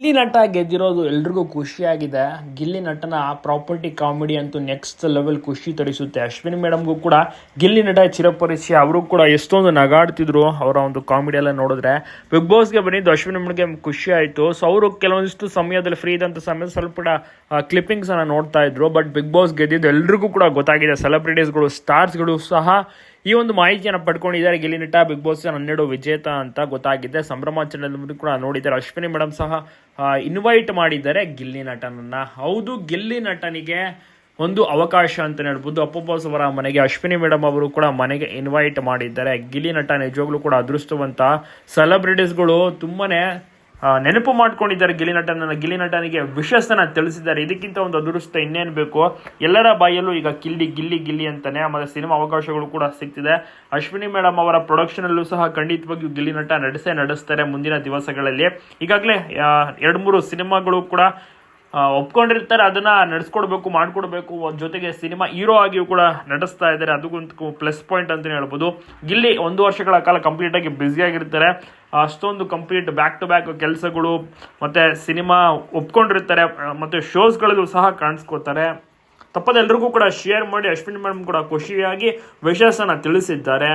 ಗಿಲ್ಲಿ ನಟ ಗೆದ್ದಿರೋದು ಎಲ್ರಿಗೂ ಖುಷಿಯಾಗಿದೆ. ಗಿಲ್ಲಿ ನಟನ ಪ್ರಾಪರ್ಟಿ ಕಾಮಿಡಿ ಅಂತೂ ನೆಕ್ಸ್ಟ್ ಲೆವೆಲ್ ಖುಷಿ ತರಿಸುತ್ತೆ. ಅಶ್ವಿನಿ ಮೇಡಮ್ಗೂ ಕೂಡ ಗಿಲ್ಲಿ ನಟ ಚಿರಪರಿಚಯ ಅವರು ಕೂಡ ಎಷ್ಟೊಂದು ನಗಾಡ್ತಿದ್ರು ಅವರ ಒಂದು ಕಾಮಿಡಿ ಎಲ್ಲ ನೋಡಿದ್ರೆ. ಬಿಗ್ ಬಾಸ್ಗೆ ಬಂದಿದ್ದು ಅಶ್ವಿನಿ ಮೇಡಮ್ಗೆ ಖುಷಿ ಆಯಿತು. ಸೊ ಅವರು ಕೆಲವೊಂದಿಷ್ಟು ಸಮಯದಲ್ಲಿ ಫ್ರೀ ಇದ್ದಂಥ ಸಮಯ ಸ್ವಲ್ಪ ಕ್ಲಿಪ್ಪಿಂಗ್ಸ್ ಅನ್ನ ನೋಡ್ತಾ ಇದ್ರು. ಬಟ್ ಬಿಗ್ ಬಾಸ್ ಗೆದ್ದಿದ್ದು ಎಲ್ರಿಗೂ ಕೂಡ ಗೊತ್ತಾಗಿದೆ. ಸೆಲೆಬ್ರಿಟೀಸ್ಗಳು ಸ್ಟಾರ್ಸ್ಗಳು ಸಹ ಈ ಒಂದು ಮಾಹಿತಿಯನ್ನು ಪಡ್ಕೊಂಡಿದ್ದಾರೆ ಗಿಲ್ಲಿನಟ ಬಿಗ್ ಬಾಸ್ ಹನ್ನೆರಡು ವಿಜೇತ ಅಂತ ಗೊತ್ತಾಗಿದೆ. ಸಂಭ್ರಮಾಚರಣೆ ಕೂಡ ನೋಡಿದ್ದಾರೆ. ಅಶ್ವಿನಿ ಮೇಡಮ್ ಸಹ ಇನ್ವೈಟ್ ಮಾಡಿದ್ದಾರೆ ಗಿಲ್ಲಿ ನಟನನ್ನ. ಹೌದು, ಗಿಲ್ಲಿ ನಟನಿಗೆ ಒಂದು ಅವಕಾಶ ಅಂತ ಹೇಳ್ಬೋದು. ಅಪ್ಪುಬಾಸ್ ಅವರ ಮನೆಗೆ ಅಶ್ವಿನಿ ಮೇಡಮ್ ಅವರು ಕೂಡ ಮನೆಗೆ ಇನ್ವೈಟ್ ಮಾಡಿದ್ದಾರೆ. ಗಿಲಿ ನಟ ನಿಜವಾಗ್ಲೂ ಕೂಡ ಅದೃಷ್ಟವಂತ ಸೆಲೆಬ್ರಿಟೀಸ್ಗಳು ತುಂಬಾನೇ ನೆನಪು ಮಾಡ್ಕೊಂಡಿದ್ದಾರೆ ಗಿಲ್ಲಿ ನಟನ. ಗಿಲ್ಲಿ ನಟನಿಗೆ ವಿಶಸ್ಸನ್ನ ತಿಳಿಸಿದ್ದಾರೆ. ಇದಕ್ಕಿಂತ ಒಂದು ಅದೃಷ್ಟ ಇನ್ನೇನು ಬೇಕು? ಎಲ್ಲರ ಬಾಯಲ್ಲೂ ಈಗ ಕಿಲ್ಲಿ, ಗಿಲ್ಲಿ ಗಿಲ್ಲಿ ಅಂತಾನೆ ಆಮೇಲೆ ಸಿನಿಮಾ ಅವಕಾಶಗಳು ಕೂಡ ಸಿಗ್ತಿದೆ. ಅಶ್ವಿನಿ ಮೇಡಮ್ ಅವರ ಪ್ರೊಡಕ್ಷನಲ್ಲೂ ಸಹ ಖಂಡಿತವಾಗಿಯೂ ಗಿಳಿ ನಟ ನಡೆಸೇ ನಡೆಸ್ತಾರೆ ಮುಂದಿನ ದಿವಸಗಳಲ್ಲಿ. ಈಗಾಗಲೇ ಎರಡು ಮೂರು ಸಿನಿಮಾಗಳು ಕೂಡ ಒಪ್ಕೊಂಡಿರ್ತಾರೆ, ಅದನ್ನ ನಡೆಸ್ಕೊಡ್ಬೇಕು, ಮಾಡ್ಕೊಡ್ಬೇಕು. ಜೊತೆಗೆ ಸಿನಿಮಾ ಹೀರೋ ಆಗಿಯೂ ಕೂಡ ನಡೆಸ್ತಾ ಇದ್ದಾರೆ. ಅದಕ್ಕೂ ಪ್ಲಸ್ ಪಾಯಿಂಟ್ ಅಂತಲೇ ಹೇಳ್ಬೋದು. ಗಿಲ್ಲಿ ಒಂದು ವರ್ಷಗಳ ಕಾಲ ಕಂಪ್ಲೀಟ್ ಆಗಿ ಬ್ಯುಸಿ ಆಗಿರ್ತಾರೆ. ಅಷ್ಟೊಂದು ಕಂಪ್ಲೀಟ್ ಬ್ಯಾಕ್ ಟು ಬ್ಯಾಕ್ ಕೆಲಸಗಳು, ಮತ್ತೆ ಸಿನಿಮಾ ಒಪ್ಕೊಂಡಿರ್ತಾರೆ, ಮತ್ತೆ ಮತ್ತೆ ಶೋಸ್ಗಳಲ್ಲೂ ಸಹ ಕಾಣಿಸ್ಕೋತಾರೆ. ತಪ್ಪದ ಎಲ್ರಿಗೂ ಕೂಡ ಶೇರ್ ಮಾಡಿ, ಅಶ್ವಿನಿ ಮೇಡಮ್ ಕೂಡ ಖುಷಿಯಾಗಿ ವಿಶೇಷನ ತಿಳಿಸಿದ್ದಾರೆ.